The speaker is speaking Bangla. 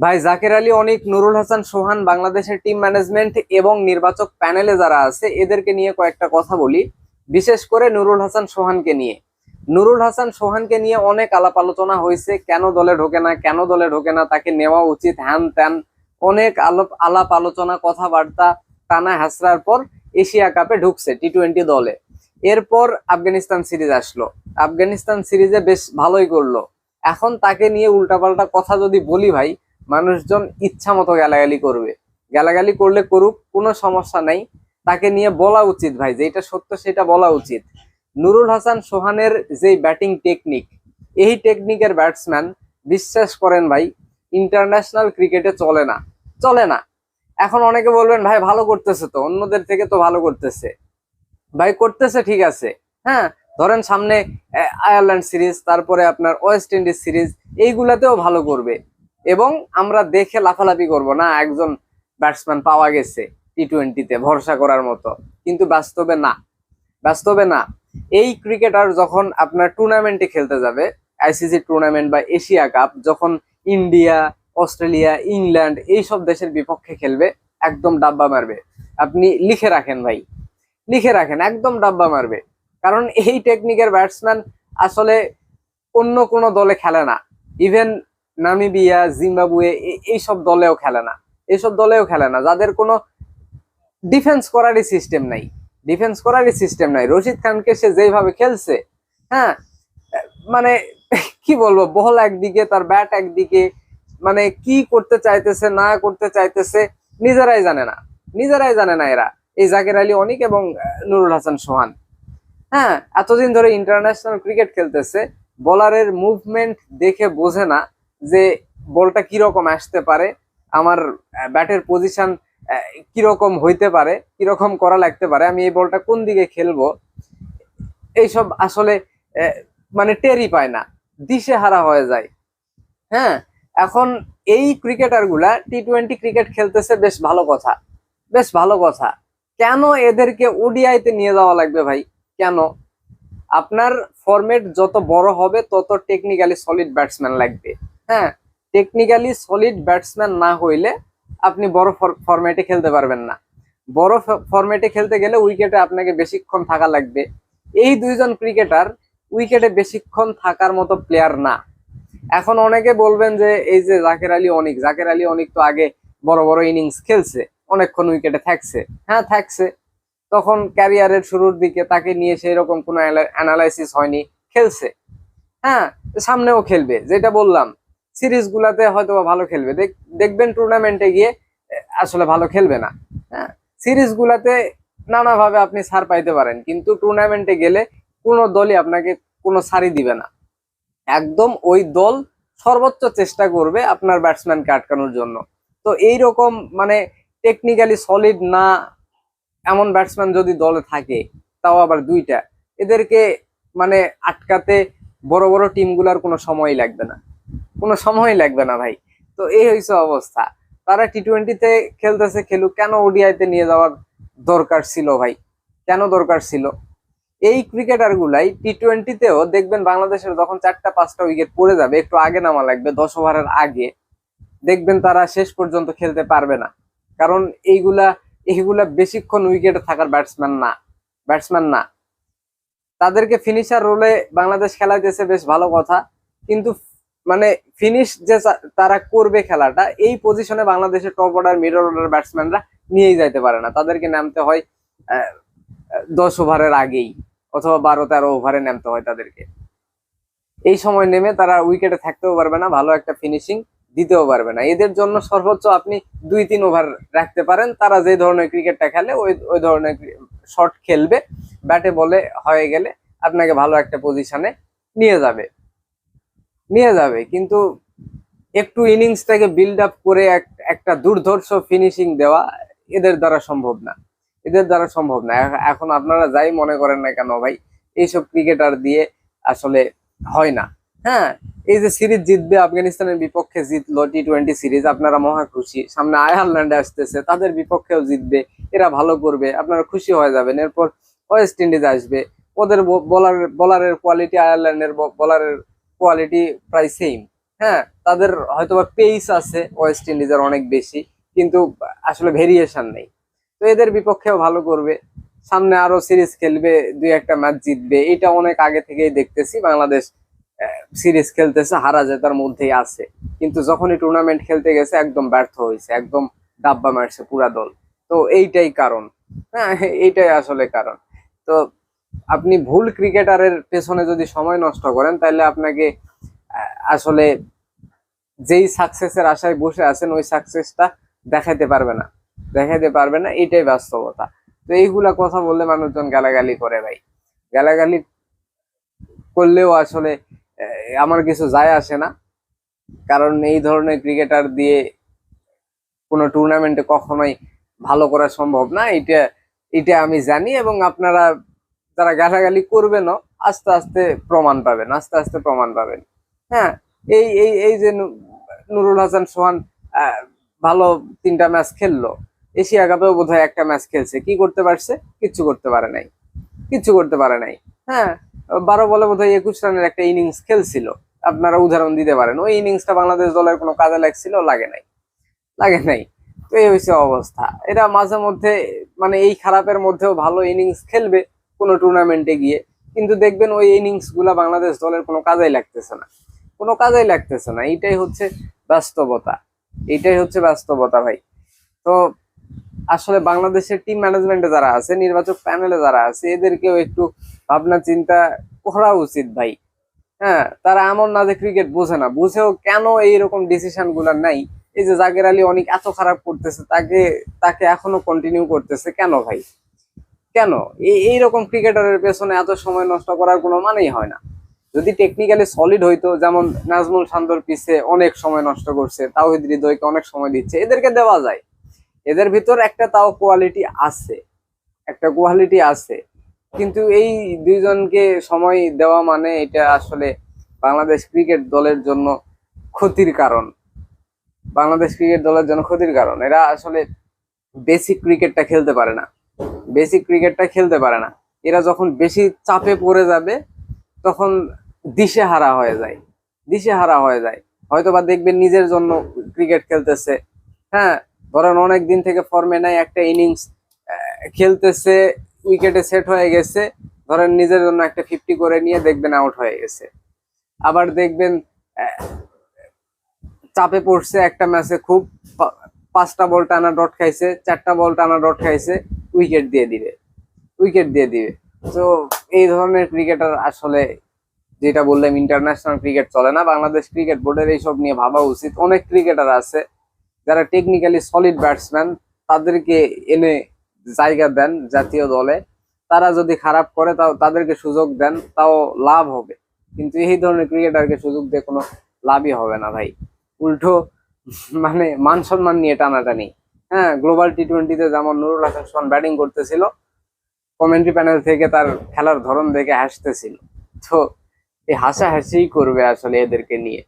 ভাই, জাকের আলী, অনেক, নুরুল হাসান, সোহান, বাংলাদেশের টিম ম্যানেজমেন্ট এবং নির্বাচক প্যানেলে যারা আছে, এদেরকে নিয়ে কয়েকটা কথা বলি। বিশেষ করে নুরুল হাসান, সোহানকে নিয়ে। নুরুল হাসান, সোহানকে নিয়ে অনেক আলাপ আলোচনা হয়েছে, কেন দলে ঢোকে না, কেন দলে ঢোকে না, তাকে নেওয়া উচিত, হ্যান ত্যান। অনেক আলাপ আলাপ আলোচনা, কথাবার্তা টানা হাসরার পর এশিয়া কাপে ঢুকছে টি টোয়েন্টি দলে। এরপর আফগানিস্তান সিরিজ আসলো। আফগানিস্তান সিরিজে বেশ ভালোই করল। এখন তাকে নিয়ে উল্টাপাল্টা কথা যদি বলি ভাই মানুষজন ইচ্ছা মতো গালাগালি করবে। গালাগালি করলে করুক, কোনো সমস্যা নাই। তাকে নিয়ে বলা উচিত ভাই যে এটা সত্য সেটা বলা উচিত। নুরুল হাসান সোহানের যে ব্যাটিং টেকনিক, এই টেকনিকের ব্যাটসম্যান বিশ্বাস করেন ভাই, ইন্টারন্যাশনাল ক্রিকেটে চলে না। চলে না। এখন অনেকে বলবেন, ভাই, ভালো করতেছে তো, অন্যদের থেকে তো ভালো করতেছে। ভাই, করতেছে, ঠিক আছে। হ্যাঁ ধরেন সামনে আয়ারল্যান্ড সিরিজ, তারপরে আপনার ওয়েস্ট ইন্ডিজ সিরিজ, এইগুলাতেও ভালো করবে। এবং আমরা দেখে লাফালাফি করব, না, একজন ব্যাটসম্যান পাওয়া গেছে টি টোয়েন্টিতে ভরসা করার মতো। কিন্তু বাস্তবে না। বাস্তবে না। এই ক্রিকেটার যখন আপনার টুর্নামেন্টে খেলতে যাবে আইসিসি টুর্নামেন্ট বা এশিয়া কাপ যখন ইন্ডিয়া অস্ট্রেলিয়া ইংল্যান্ড এইসব দেশের বিপক্ষে খেলবে, একদম ডাব্বা মারবে। আপনি লিখে রাখেন ভাই। লিখে রাখেন, একদম ডাব্বা মারবে। কারণ এই টেকনিকের ব্যাটসম্যান আসলে অন্য কোনো দলে খেলে না। ইভেন নামিবিয়া, জিম্বাবুয়ে এইসব দলেও খেলে না। এইসব দলেও খেলে না। যাদের কোনো ডিফেন্স করারই সিস্টেম নাই। ডিফেন্স করারই সিস্টেম নাই। রশিদ খানকে সে যেইভাবে খেলছে হ্যাঁ মানে কি বলব, বল একদিকে, তার ব্যাট একদিকে মানে কি করতে চাইতেছে, না করতে চাইতেছে, নিজেরাই জানে না। নিজেরাই জানে না এরা। এই জাকির আলী অনিক এবং নুরুল হাসান সোহান। হ্যাঁ এতদিন ধরে ইন্টারন্যাশনাল ক্রিকেট খেলতেছে। বলারের মুভমেন্ট দেখে বোঝে না। যে বলটা কীরকম আসতে পারে, আমার ব্যাটের পজিশন কীরকম হইতে পারে, কীরকম করা লাগতে পারে, আমি এই বলটা কোন দিকে খেলব, এইসব আসলে মানে টেরি পায় না দিশে হারা হয়ে যায়। হ্যাঁ এখন এই ক্রিকেটারগুলা টি টোয়েন্টি ক্রিকেট খেলতেছে বেশ ভালো কথা, বেশ ভালো কথা। কেন এদেরকে ওডিআইতে নিয়ে যাওয়া লাগবে ভাই? কেন? আপনার ফরম্যাট যত বড় হবে, তত টেকনিক্যালি সলিড ব্যাটসম্যান লাগবে। হ্যাঁ টেকনিক্যালি সলিড ব্যাটসম্যান না হইলে আপনি বড় ফরম্যাটে খেলতে পারবেন না। বড় ফরম্যাটে খেলতে গেলে উইকেটে আপনাকে বেশিক্ষণ থাকা লাগবে। এই দুইজন ক্রিকেটার উইকেটে বেশিক্ষণ থাকার মতো প্লেয়ার না। এখন অনেকে বলবেন যে, এই যে জাকের আলী অনিক, জাকের আলী অনিক তো আগে বড় বড় ইনিংস খেলছে, অনেকক্ষণ উইকেটে থাকছে। হ্যাঁ থাকছে। তখন ক্যারিয়ারের শুরুর দিকে তাকে নিয়ে সেই রকম কোনো অ্যানালাইসিস হয়নি, খেলছে। হ্যাঁ সামনেও খেলবে, যেটা বললাম। সিরিজ গুলাতে হয়তো ভালো খেলবে। দেখ- দেখবেন টুর্নামেন্টে গিয়ে আসলে ভালো খেলবে না। হ্যাঁ? সিরিজ গুলাতে নানাভাবে আপনি ছাড় পাইতে পারেন, কিন্তু টুর্নামেন্টে গেলে কোনো দলই আপনাকে কোনো ছাড়ই দিবে না। একদম ওই দল সর্বোচ্চ চেষ্টা করবে আপনার ব্যাটসম্যানকে আটকানোর জন্য। তো এই রকম মানে টেকনিক্যালি সলিড না, এমন ব্যাটসম্যান যদি দলে থাকে, তাও আবার দুইটা। এদেরকে মানে আটকাতে বড় বড় টিমগুলোর কোনো সময় লাগবে না। কোনো সময় লাগবে না ভাই। তো এই হয়েছে অবস্থা। তারা টি টোয়েন্টিতে খেলতেছে, খেলুক, কেন ওডিআইতে নিয়ে যাওয়ার দরকার ছিল ভাই? কেন দরকার ছিল? এই ক্রিকেটার গুলাই টি টোয়েন্টিতেও দেখবেন বাংলাদেশের যখন চারটা, পাঁচটা উইকেট পড়ে যাবে, একটু আগে নামা লাগবে, দশ ওভারের আগে, দেখবেন তারা শেষ পর্যন্ত খেলতে পারবে না। কারণ এইগুলা এইগুলা বেশিক্ষণ উইকেটে থাকার ব্যাটসম্যান না ব্যাটসম্যান না। তাদেরকে ফিনিশার রোলে বাংলাদেশ খেলাইতেছে, বেশ ভালো কথা। কিন্তু মানে ফিনিশ যে তারা করবে খেলাটা, এই পজিশনে বাংলাদেশের টপ অর্ডার মিডল অর্ডার ব্যাটসম্যানরা নিয়েই যাইতে পারে না। তাদেরকে নামতে হয় দশ ওভারের আগেই, অথবা বারো, তেরো ওভারে নামতে হয় তাদেরকে। এই সময় নেমে তারা উইকেটে থাকতেও পারবে না, ভালো একটা ফিনিশিং দিতেও পারবে না। এদের জন্য সর্বোচ্চ আপনি দুই, তিন ওভার রাখতে পারেন। তারা যে ধরনের ক্রিকেটটা খেলে, ওই ওই ধরনের শট খেলবে। ব্যাটে বলে হয়ে গেলে আপনাকে ভালো একটা পজিশনে নিয়ে যাবে। নিয়ে যাবে, কিন্তু একটু ইনিংসটাকে বিল্ড আপ করে একটা দুর্ধর্ষ ফিনিশিং দেওয়া এদের দ্বারা সম্ভব না। এদের দ্বারা সম্ভব না। এখন আপনারা যাই মনে করেন না কেন ভাই, এইসব ক্রিকেটার দিয়ে আসলে হয় না। হ্যাঁ এই যে সিরিজ জিতবে, আফগানিস্তানের বিপক্ষে জিতলো টি টোয়েন্টি সিরিজ, আপনারা মহা খুশি। সামনে আয়ারল্যান্ডে আসতেছে, তাদের বিপক্ষেও জিতবে, এরা ভালো করবে, আপনারা খুশি হয়ে যাবেন। এরপর ওয়েস্ট ইন্ডিজ আসবে, ওদের বলার বলারের কোয়ালিটি আয়ারল্যান্ডের বলারের কোয়ালিটি প্রায় সেম হ্যাঁ তাদের হয়তোবা পেস আছে ওয়েস্ট ইন্ডিজের অনেক বেশি, কিন্তু আসলে ভেরিয়েশন নেই। তো এদের বিপক্ষেও ভালো করবে। সামনে আরও সিরিজ খেলবে, দুই একটা ম্যাচ জিতবে। এটা অনেক আগে থেকেই দেখতেছি, বাংলাদেশ সিরিজ খেলতেছে, হারা জেতার মধ্যেই আছে। কিন্তু যখনই টুর্নামেন্ট খেলতে গেছে, একদম ব্যর্থ হয়েছে, একদম ডাব্বা মারছে পুরা দল। তো এইটাই কারণ। হ্যাঁ এইটাই আসলে কারণ। তো আপনি ভুল ক্রিকেটারের পেছনে যদি সময় নষ্ট করেন, তাহলে আপনাকে আসলে যেই সাকসেসের আশায় বসে আছেন, ওই সাকসেসটা দেখাইতে পারবে না। দেখাইতে পারবে না, এটাই বাস্তবতা। তো এইগুলা কথা বললে মানুষজন গালাগালি করে ভাই। গালাগালি করলেও আসলে আমার কিছু যায় আসে না। কারণ এই ধরনের ক্রিকেটার দিয়ে কোনো টুর্নামেন্টে কখনোই ভালো করা সম্ভব না, এটা এটা আমি জানি এবং আপনারা যারা গালাগালি করবেনও, আস্তে আস্তে প্রমাণ পাবেন, আস্তে আস্তে প্রমাণ পাবেন। হ্যাঁ এই এই এই যে নুরুল হাসান সোহান ভালো তিনটা ম্যাচ খেললো, এশিয়া কাপেও বোধহয় একটা ম্যাচ খেলছে। কি করতে পারছে? কিচ্ছু করতে পারে নাই। কিচ্ছু করতে পারে নাই। হ্যাঁ বারো বলে বোধহয় একুশ রানের একটা ইনিংস খেলছিল। আপনারা উদাহরণ দিতে পারেন। ওই ইনিংসটা বাংলাদেশ দলের কোনো কাজে লাগছিল? লাগে নাই। লাগে নাই। তো এই হয়েছে অবস্থা। এটা মাঝে মধ্যে মানে এই খারাপের মধ্যেও ভালো ইনিংস খেলবে। কোনো টুর্নামেন্টে গিয়ে, কিন্তু দেখবেন ওই ইনিংসগুলা বাংলাদেশ দলের কোনো কাজেই লাগতেছে না। কোনো কাজেই লাগতেছে না। এইটাই হচ্ছে বাস্তবতা। এইটাই হচ্ছে বাস্তবতা ভাই। তো আসলে বাংলাদেশের টিম ম্যানেজমেন্টে যারা আছে, নির্বাচক প্যানেলে যারা আছে, এদেরকেও একটু ভাবনা চিন্তা করা উচিত ভাই। হ্যাঁ তারা এমন না যে ক্রিকেট বোঝে না। বুঝেও কেন এইরকম ডিসিশনগুলা নাই? এই যে জাগের আলী অনেক এত খারাপ করতেছে, তাকে তাকে এখনও কন্টিনিউ করতেছে কেন ভাই? কেন? এই, এইরকম ক্রিকেটারের পেছনে এত সময় নষ্ট করার কোনো মানেই হয় না। যদি টেকনিক্যালি সলিড হইতো, যেমন নাজমুল শান্তর পিছে অনেক সময় নষ্ট করছে, তাওহিদ হৃদয়কে অনেক সময় দিচ্ছে, এদেরকে দেওয়া যায়। এদের ভিতর একটা তাও কোয়ালিটি আছে, একটা কোয়ালিটি আছে। কিন্তু এই দুইজনকে সময় দেওয়া মানে এটা আসলে বাংলাদেশ ক্রিকেট দলের জন্য ক্ষতির কারণ। বাংলাদেশ ক্রিকেট দলের জন্য ক্ষতির কারণ। এরা আসলে বেসিক ক্রিকেটটা খেলতে পারে না। বেসিক ক্রিকেটটা খেলতে পারে না। এরা যখন বেশি চাপে পড়ে যাবে, তখন দিশে হারা হয়ে যায়। দিশে হারা হয়ে যায়। হয়তো বা দেখবেন নিজের জন্য ক্রিকেট খেলতেছে। হ্যাঁ ধরেন অনেক দিন থেকে ফর্মে নাই, একটা ইনিংস খেলতেছে উইকেটে সেট হয়ে গেছে। ধরেন নিজের জন্য একটা ফিফটি করে নিয়ে দেখবেন আউট হয়ে গেছে। আবার দেখবেন চাপে পড়ছে একটা ম্যাচে খুব পাঁচটা বল টানা ডট খাইছে, চারটা বল টানা ডট খাইছে। উইকেট দিয়ে দিবে। উইকেট দিয়ে দিবে। তো এই ধরনের ক্রিকেটার আসলে যেটা বললাম ইন্টারন্যাশনাল ক্রিকেট চলে না। বাংলাদেশ ক্রিকেট বোর্ডের এইসব নিয়ে ভাবা উচিত। অনেক ক্রিকেটার আছে যারা টেকনিক্যালি সলিড ব্যাটসম্যান তাদেরকে এনে জায়গা দেন জাতীয় দলে। তারা যদি খারাপ করে, তাও তাদেরকে সুযোগ দেন, তাও লাভ হবে। কিন্তু এই ধরনের ক্রিকেটারকে সুযোগ দিয়ে কোনো লাভই হবে না ভাই। উল্টো মানে মান সম্মান নিয়ে টানাটানি। হ্যাঁ গ্লোবাল টি টোয়েন্টিতে যেমন নুরুল হাসান সোহান ব্যাটিং করতেছিল কমেন্ট্রি প্যানেল থেকে তার খেলার ধরন দেখে হাসতেছিল। তো এই হাসাহাসিই করবে আসলে এদেরকে নিয়ে।